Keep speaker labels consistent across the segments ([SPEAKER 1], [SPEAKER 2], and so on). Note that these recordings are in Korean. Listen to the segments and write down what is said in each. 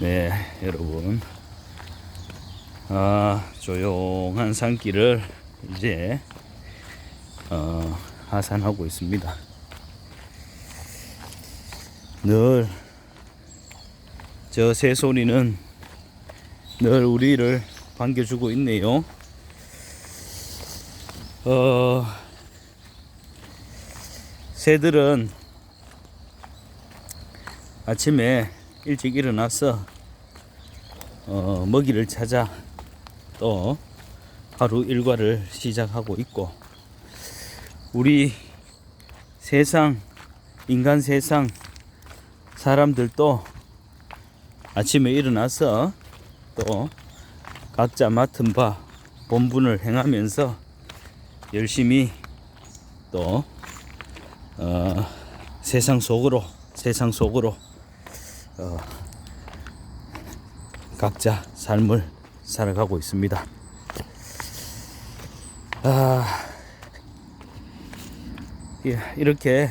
[SPEAKER 1] 네, 여러분. 아, 조용한 산길을 이제 어, 하산하고 있습니다. 늘 저 새소리는 늘 우리를 반겨주고 있네요. 어, 새들은 아침에 일찍 일어나서 어, 먹이를 찾아 또 하루 일과를 시작하고 있고 우리 세상 인간 세상 사람들도 아침에 일어나서 또 각자 맡은 바 본분을 행하면서 열심히 또 어, 세상 속으로 세상 속으로 어, 각자 삶을 살아가고 있습니다. 아, 예, 이렇게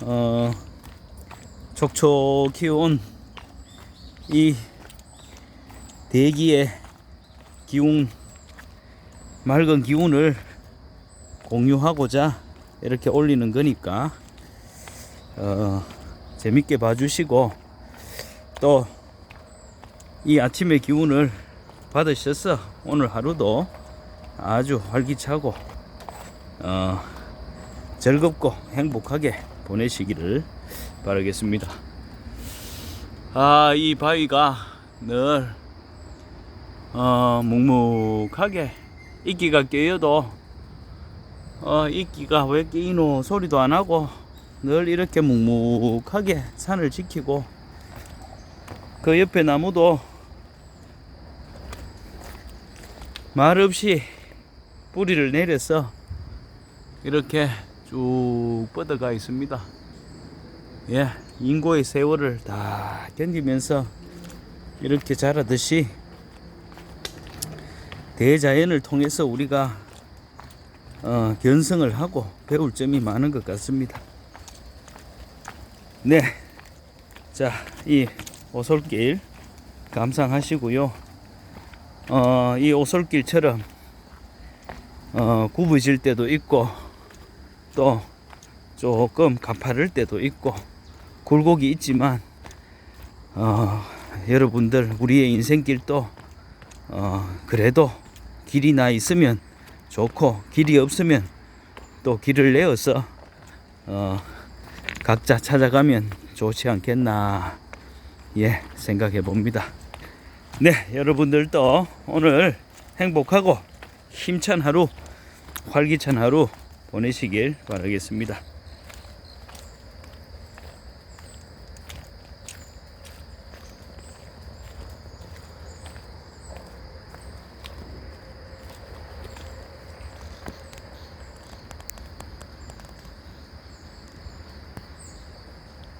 [SPEAKER 1] 어, 촉촉히 온 이 대기의 기운, 맑은 기운을 공유하고자 이렇게 올리는 거니까 어, 재밌게 봐주시고 또 이 아침의 기운을 받으셔서 오늘 하루도 아주 활기차고 어, 즐겁고 행복하게 보내시기를 바라겠습니다. 아, 이 바위가 늘 어, 묵묵하게 이끼가 껴여도 어, 이끼가 왜 끼이노 소리도 안 하고 늘 이렇게 묵묵하게 산을 지키고 그 옆에 나무도 말 없이 뿌리를 내려서 이렇게 쭉 뻗어가 있습니다. 예, 인고의 세월을 다 견디면서 이렇게 자라듯이 대자연을 통해서 우리가 어, 견성을 하고 배울 점이 많은 것 같습니다. 네, 자, 이 오솔길 감상하시고요. 어, 이 오솔길처럼 어, 굽어질 때도 있고 또 조금 가파를 때도 있고 굴곡이 있지만 어, 여러분들 우리의 인생길도 어, 그래도 길이 나 있으면 좋고 길이 없으면 또 길을 내어서 어, 각자 찾아가면 좋지 않겠나 예 생각해 봅니다. 네 여러분들도 오늘 행복하고 힘찬 하루 활기찬 하루 보내시길 바라겠습니다.